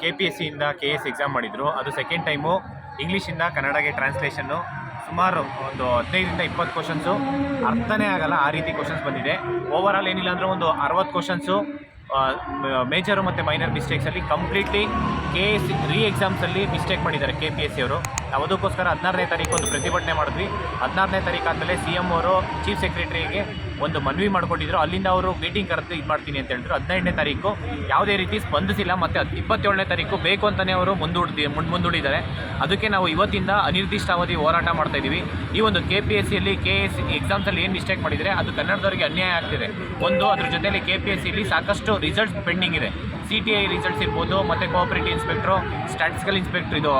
K P S ಸಿಯಿಂದ K S exam ಮಾಡಿದರು. ಅದು ಸೆಕೆಂಡ್ ಟೈಮು ಇಂಗ್ಲೀಷಿಂದ ಕನ್ನಡಗೆ ಟ್ರಾನ್ಸ್ಲೇಷನ್ನು ಸುಮಾರು ಒಂದು ಹದಿನೈದರಿಂದ ಇಪ್ಪತ್ತು ಕ್ವಶನ್ಸು ಅರ್ಥನೇ ಆಗಲ್ಲ, ಆ ರೀತಿ ಕ್ವಶನ್ಸ್ ಬಂದಿದೆ. ಓವರ್ ಏನಿಲ್ಲ ಅಂದರೆ ಒಂದು ಅರವತ್ತು ಕ್ವಶನ್ಸು ಮೇಜರು ಮತ್ತು ಮೈನರ್ ಮಿಸ್ಟೇಕ್ಸಲ್ಲಿ ಕಂಪ್ಲೀಟ್ಲಿ ಕೆ ಎಸ್ ರೀ ಎಕ್ಸಾಮ್ಸಲ್ಲಿ ಮಿಸ್ಟೇಕ್ ಮಾಡಿದ್ದಾರೆ ಕೆ ಪಿ ಎಸ್ ಸಿ ಅವರು. ನಾವು ಅದಕ್ಕೋಸ್ಕರ ಹದಿನಾರನೇ ತಾರೀಕು ಒಂದು ಪ್ರತಿಭಟನೆ ಮಾಡಿದ್ವಿ. ಹದಿನಾರನೇ ತಾರೀಕು ಆದಮೇಲೆ ಸಿ ಎಂ ಅವರು ಚೀಫ್ ಸೆಕ್ರೆಟರಿಗೆ ಒಂದು ಮನವಿ ಮಾಡ್ಕೊಂಡಿದ್ರು. ಅಲ್ಲಿಂದ ಅವರು ಮೀಟಿಂಗ್ ಕರೆದು ಇದು ಮಾಡ್ತೀನಿ ಅಂತ ಹೇಳಿದ್ರು. ಹದಿನೈದನೇ ತಾರೀಕು ಯಾವುದೇ ರೀತಿ ಸ್ಪಂದಿಸಿಲ್ಲ, ಮತ್ತು ಇಪ್ಪತ್ತೇಳನೇ ತಾರೀಕು ಬೇಕು ಅಂತಲೇ ಅವರು ಮುಂದೂಡ್ತಿ ಮುಂದೆ ಮುಂದೂಡಿದ್ದಾರೆ. ಅದಕ್ಕೆ ನಾವು ಇವತ್ತಿಂದ ಅನಿರ್ದಿಷ್ಟಾವಧಿ ಹೋರಾಟ ಮಾಡ್ತಾ ಇದ್ದೀವಿ. ಈ ಒಂದು ಕೆ ಪಿ ಎಸ್ ಸಿಯಲ್ಲಿ ಕೆ ಎಸ್ ಎಕ್ಸಾಮ್ಸಲ್ಲಿ ಏನು ಮಿಸ್ಟೇಕ್ ಮಾಡಿದರೆ ಅದು ಕನ್ನಡದವರಿಗೆ ಅನ್ಯಾಯ ಆಗ್ತಿದೆ. ಒಂದು, ಅದ್ರ ಜೊತೆಯಲ್ಲಿ ಕೆ ಪಿ ಎಸ್ ಸಿಲಿ ಸಾಕಷ್ಟು ರಿಸಲ್ಟ್ಸ್ ಪೆಂಡಿಂಗ್ ಇದೆ. ಸಿ ಟಿ ಐ ರಿಸಲ್ಟ್ಸ್ ಇರ್ಬೋದು, ಮತ್ತು ಕೋಆಪರೇಟಿವ್ ಇನ್ಸ್ಪೆಕ್ಟ್ರು ಸ್ಟ್ಯಾಟಿಸ್ಟಿಕಲ್ ಇನ್ಸ್ಪೆಕ್ಟ್ರ್ ಇದು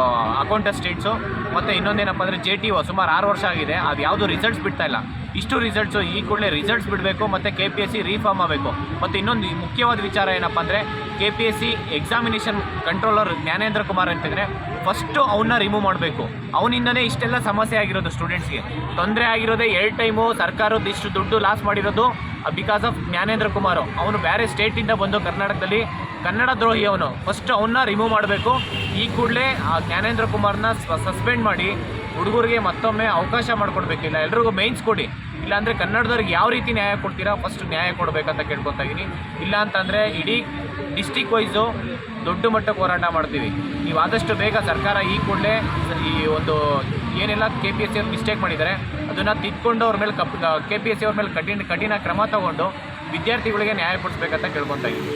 ಅಕೌಂಟ್ ಸ್ಟೇಟ್ಸು ಮತ್ತು ಇನ್ನೊಂದೇನಪ್ಪ ಅಂದರೆ ಜೆ ಟಿ ಒ ಸುಮಾರು ಆರು ವರ್ಷ ಆಗಿದೆ. ಅದು ಯಾವುದು ರಿಸಲ್ಟ್ಸ್ ಬಿಡ್ತಾ ಇಲ್ಲ. ಇಷ್ಟು ರಿಸಲ್ಟ್ಸು ಈ ಕೂಡಲೇ ರಿಸಲ್ಟ್ಸ್ ಬಿಡಬೇಕು ಮತ್ತು K P S C reform ಆಗಬೇಕು. ಮತ್ತು ಇನ್ನೊಂದು ಮುಖ್ಯವಾದ ವಿಚಾರ ಏನಪ್ಪ ಅಂದರೆ K P S C examination controller Jnanendra Kumar ಅಂತಿದ್ರೆ ಫಸ್ಟು ಅವನ್ನ ರಿಮೂವ್ ಮಾಡಬೇಕು. ಅವನಿಂದನೇ ಇಷ್ಟೆಲ್ಲ ಸಮಸ್ಯೆ ಆಗಿರೋದು ಸ್ಟೂಡೆಂಟ್ಸ್ಗೆ ತೊಂದರೆ ಆಗಿರೋದೇ ಎರಡು ಟೈಮು ಸರ್ಕಾರದ ಇಷ್ಟು ದುಡ್ಡು ಲಾಸ್ ಮಾಡಿರೋದು ಬಿಕಾಸ್ ಆಫ್ ಜ್ಞಾನೇಂದ್ರ ಕುಮಾರ್. ಅವನು ಬೇರೆ ಸ್ಟೇಟಿಂದ ಬಂದು ಕರ್ನಾಟಕದಲ್ಲಿ ಕನ್ನಡ ದ್ರೋಹಿ ಅವನು ಫಸ್ಟ್ ಅವನ್ನ ರಿಮೂವ್ ಮಾಡಬೇಕು. ಈ ಕೂಡಲೇ, ಆ ಜ್ಞಾನೇಂದ್ರ ಕುಮಾರ್ನ ಸಸ್ಪೆಂಡ್ ಮಾಡಿ ಹುಡುಗರಿಗೆ ಮತ್ತೊಮ್ಮೆ ಅವಕಾಶ ಮಾಡಿಕೊಡ್ಬೇಕಿಲ್ಲ ಎಲ್ರಿಗೂ ಮೇಯ್ನ್ಸ್ ಕೊಡಿ. ಇಲ್ಲಾಂದರೆ ಕನ್ನಡದವ್ರಿಗೆ ಯಾವ ರೀತಿ ನ್ಯಾಯ ಕೊಡ್ತೀರಾ ಫಸ್ಟ್ ನ್ಯಾಯ ಕೊಡಬೇಕಂತ ಕೇಳ್ಕೊತಾ ಇದ್ದೀನಿ ಇಲ್ಲ ಅಂತಂದರೆ ಇಡೀ ಡಿಸ್ಟಿಕ್ ವೈಸು ದೊಡ್ಡ ಮಟ್ಟಕ್ಕೆ ಹೋರಾಟ ಮಾಡ್ತೀವಿ. ನೀವು ಆದಷ್ಟು ಬೇಗ ಸರ್ಕಾರ ಈ ಕೂಡಲೇ ಈ ಒಂದು ಏನೆಲ್ಲ ಕೆ ಪಿ ಎಸ್ ಸಿ ಅವ್ರು ಮಿಸ್ಟೇಕ್ ಮಾಡಿದ್ದಾರೆ, ಅದನ್ನು ತಿದ್ಕೊಂಡು ಅವ್ರ ಮೇಲೆ ಕಪ್ ಕೆ ಪಿ ಎಸ್ ಸಿ ಅವ್ರ ಮೇಲೆ ಕಠಿಣ ಕಠಿಣ ಕ್ರಮ ತಗೊಂಡು ವಿದ್ಯಾರ್ಥಿಗಳಿಗೆ ನ್ಯಾಯ ಕೊಡಿಸ್ಬೇಕಂತ ಕೇಳ್ಕೊತಾ ಇದ್ದೀನಿ